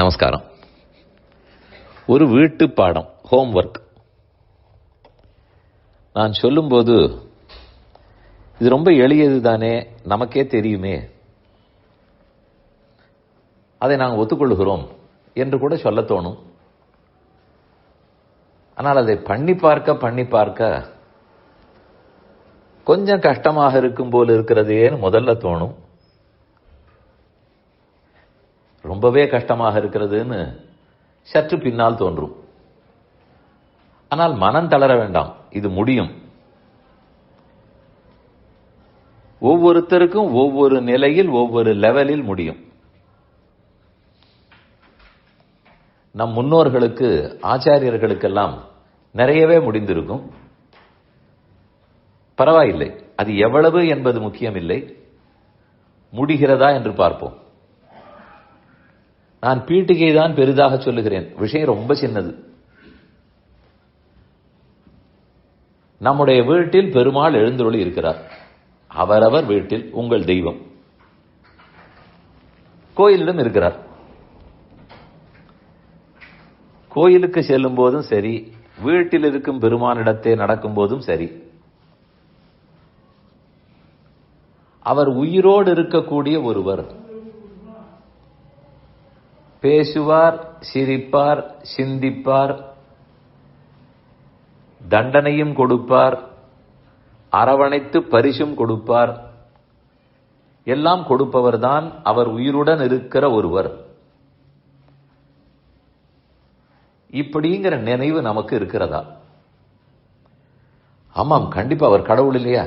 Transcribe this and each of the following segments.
நமஸ்காரம். ஒரு வீட்டு பாடம் ஹோம்ஒர்க் நான் சொல்லும்போது இது ரொம்ப எளியது தானே நமக்கே தெரியுமே. அதை நாங்கள் ஒத்துக்கொள்கிறோம் என்று கூட சொல்ல தோணும். ஆனால் அதை பண்ணி பார்க்க பண்ணி பார்க்க கொஞ்சம் கஷ்டமாக இருக்கும் போல் இருக்கிறதேன்னு முதல்ல தோணும். ரொம்பவே கஷ்டமாக இருக்கிறதுன்னு சற்று பின்னால் தோன்றும். ஆனால் மனம் தளர வேண்டாம். இது முடியும். ஒவ்வொருத்தருக்கும் ஒவ்வொரு நிலையில் ஒவ்வொரு லெவலில் முடியும். நம் முன்னோர்களுக்கு ஆச்சாரியர்களுக்கெல்லாம் நிறையவே முடிந்திருக்கும். பரவாயில்லை. அது எவ்வளவு என்பது முக்கியமில்லை. முடிகிறதா என்று பார்ப்போம். நான் பீட்டிகை தான் பெரிதாக சொல்லுகிறேன். விஷயம் ரொம்ப சின்னது. நம்முடைய வீட்டில் பெருமாள் எழுந்தொழி இருக்கிறார். அவரவர் வீட்டில் உங்கள் தெய்வம். கோயிலிடம் இருக்கிறார். கோயிலுக்கு செல்லும் போதும் சரி வீட்டில் இருக்கும் பெருமானிடத்தே நடக்கும் போதும் சரி அவர் உயிரோடு இருக்கக்கூடிய ஒருவர் பேசுவார் சிரிப்பார் சிந்திப்பார் தண்டனையும் கொடுப்பார் அரவணைத்து பரிசும் கொடுப்பார். எல்லாம் கொடுப்பவர்தான் அவர் உயிருடன் இருக்கிற ஒருவர். இப்படிங்கிற நினைவு நமக்கு இருக்கிறதா? ஆமாம் கண்டிப்பா அவர் கடவுள் இல்லையா?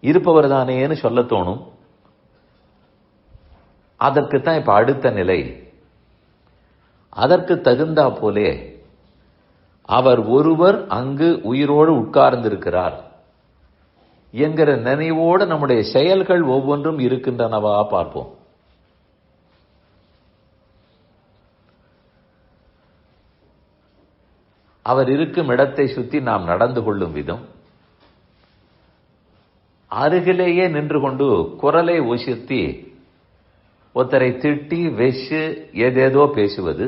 இருப்பவர் தானேன்னு சொல்ல தோணும். அதற்குத்தான் இப்ப அடுத்த நிலை. அதற்கு தகுந்தா போலே அவர் ஒருவர் அங்கு உயிரோடு உட்கார்ந்திருக்கிறார். என்கிற நினைவோடு நம்முடைய செயல்கள் ஒவ்வொன்றும் இருக்கின்றனவா பார்ப்போம். அவர் இருக்கும் இடத்தை சுத்தி நாம் நடந்து கொள்ளும் விதம். அருகிலேயே நின்று கொண்டு குரலை உசிர்த்தி ஒருத்தரை திட்டி வெஷு ஏதேதோ பேசுவது.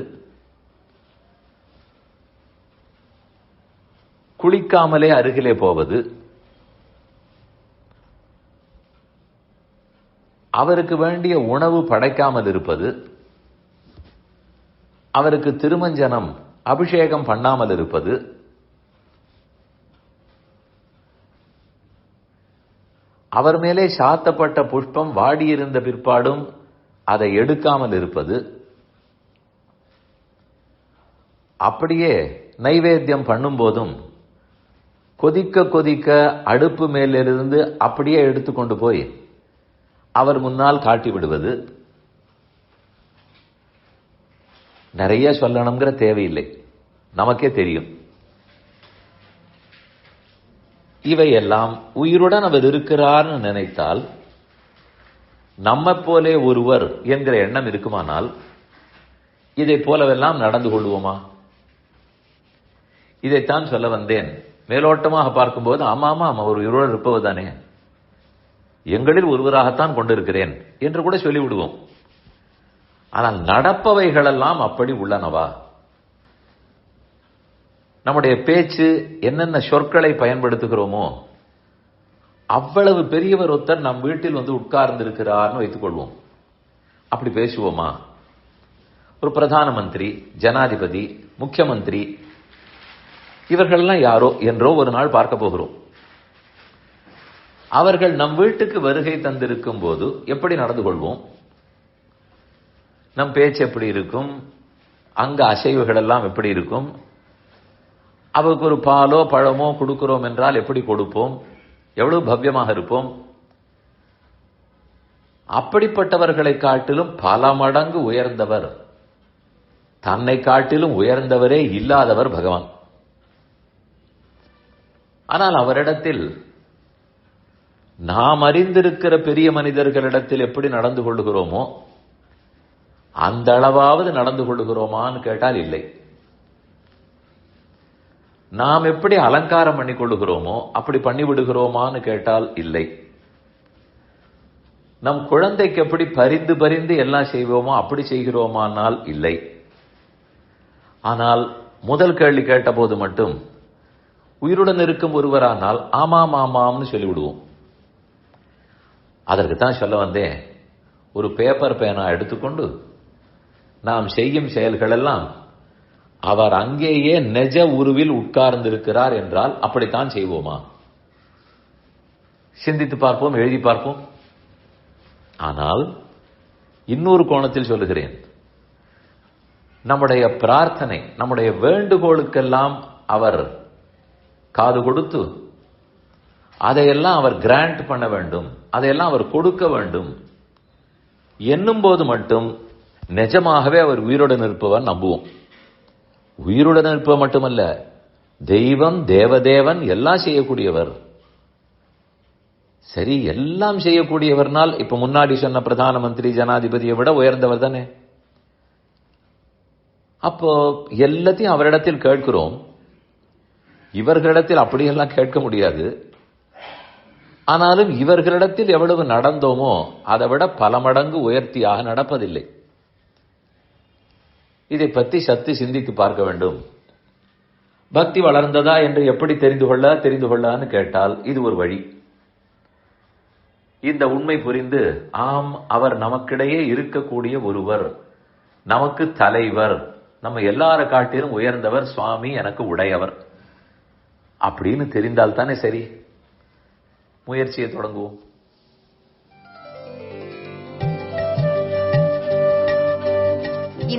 குளிக்காமலே அருகிலே போவது. அவருக்கு வேண்டிய உணவு படைக்காமல் இருப்பது. அவருக்கு திருமஞ்சனம் அபிஷேகம் பண்ணாமல் இருப்பது. அவர் மேலே சாத்தப்பட்ட புஷ்பம் வாடியிருந்த பிற்பாடும் அதை எடுக்காமல் இருப்பது அப்படியே நைவேத்தியம் பண்ணும்போதும் கொதிக்க கொதிக்க அடுப்பு மேலிருந்து அப்படியே எடுத்துக்கொண்டு போய் அவர் முன்னால் காட்டி விடுவது நிறைய சொல்லணுங்கிற தேவையில்லை. நமக்கே தெரியும். இவையெல்லாம் உயிருடன் அவர் இருக்கிறார்னு நினைத்தால் நம்ம போலே ஒருவர் என்கிற எண்ணம் இருக்குமானால் இதை போலவெல்லாம் நடந்து கொள்வோமா இதைத்தான் சொல்ல வந்தேன். மேலோட்டமாக பார்க்கும்போது ஆமாமா ஆமா ஆமா ஒரு இருவர் இருப்பவர் தானே எங்களில் ஒருவராகத்தான் கொண்டிருக்கிறேன் என்று கூட சொல்லிவிடுவோம். ஆனால் நடப்பவைகளெல்லாம் அப்படி உள்ளனவா? நம்முடைய பேச்சு என்னென்ன சொற்களை பயன்படுத்துகிறோமோ அவ்வளவு பெரியவர் ஒருத்தர் நம் வீட்டில் வந்து உட்கார்ந்து வைத்துக்கொள்வோம். வைத்துக் கொள்வோம் அப்படி பேசுவோமா? ஒரு பிரதான மந்திரி ஜனாதிபதி முக்கியமந்திரி இவர்கள்லாம் யாரோ என்றோ ஒரு நாள் பார்க்க போகிறோம். அவர்கள் நம் வீட்டுக்கு வருகை தந்திருக்கும் போது எப்படி நடந்து கொள்வோம்? நம் பேச்சு எப்படி இருக்கும்? அங்க அசைவுகள் எல்லாம் எப்படி இருக்கும்? அவருக்கு ஒரு பாலோ பழமோ கொடுக்கிறோம் என்றால் எப்படி கொடுப்போம்? எவ்வளவு பவ்யமாக இருப்போம்? அப்படிப்பட்டவர்களை காட்டிலும் பல மடங்கு உயர்ந்தவர். தன்னை காட்டிலும் உயர்ந்தவரே இல்லாதவர் பகவான். ஆனால் அவரிடத்தில் நாம் அறிந்திருக்கிற பெரிய மனிதர்களிடத்தில் எப்படி நடந்து கொள்கிறோமோ அந்த அளவாவது நடந்து கொள்கிறோமான்னு கேட்டால் இல்லை. நாம் எப்படி அலங்காரம் பண்ணி கொள்ளுகிறோமோ அப்படி பண்ணி விடுகிறோமான்னு கேட்டால் இல்லை. நம் குழந்தைக்கு எப்படி பரிந்து பரிந்து எல்லாம் செய்வோமோ அப்படி செய்கிறோமானால் இல்லை. ஆனால் முதல் கேள்வி கேட்டபோது மட்டும் உயிருடன் இருக்கும் ஒருவரானால் ஆமாம் ஆமாம்னு சொல்லிவிடுவோம். அதற்கு தான் சொல்ல வந்தேன் ஒரு பேப்பர் பேனா எடுத்துக்கொண்டு நாம் செய்யும் செயல்கள் எல்லாம் அவர் அங்கேயே நெஜ உருவில் உட்கார்ந்திருக்கிறார் என்றால் அப்படித்தான் செய்வோமா? சிந்தித்து பார்ப்போம் எழுதி பார்ப்போம். ஆனால் இன்னொரு கோணத்தில் சொல்லுகிறேன். நம்முடைய பிரார்த்தனை நம்முடைய வேண்டுகோளுக்கெல்லாம் அவர் காது கொடுத்து அதையெல்லாம் அவர் கிராண்ட் பண்ண வேண்டும் அதையெல்லாம் அவர் கொடுக்க வேண்டும் என்னும் போது மட்டும் நிஜமாகவே அவர் உயிருடன் இருப்பவர் நம்புவோம். உயிருடன் இருப்ப மட்டுமல்ல தெய்வம் தேவதேவன் எல்லாம் செய்யக்கூடியவர். சரி எல்லாம் செய்யக்கூடியவர்னால் இப்ப முன்னாடி சொன்ன பிரதான மந்திரி ஜனாதிபதியை விட உயர்ந்தவர் தானே? அப்போ எல்லாத்தையும் அவரிடத்தில் கேட்கிறோம். இவர்களிடத்தில் அப்படியெல்லாம் கேட்க முடியாது. ஆனாலும் இவர்களிடத்தில் எவ்வளவு நடந்தோமோ அதை விட பல மடங்கு உயர்த்தியாக நடப்பதில்லை. இதை பற்றி சத்து சிந்தித்து பார்க்க வேண்டும். பக்தி வளர்ந்ததா என்று எப்படி தெரிந்து கொள்ள தெரிந்து கொள்ளான்னு கேட்டால் இது ஒரு வழி. இந்த உண்மை புரிந்து ஆம் அவர் நமக்கிடையே இருக்கக்கூடிய ஒருவர் நமக்கு தலைவர் நம்ம எல்லார காட்டிலும் உயர்ந்தவர் சுவாமி எனக்கு உடையவர். அப்படின்னு தெரிந்தால் தானே சரி. முயற்சியை தொடங்குவோம்.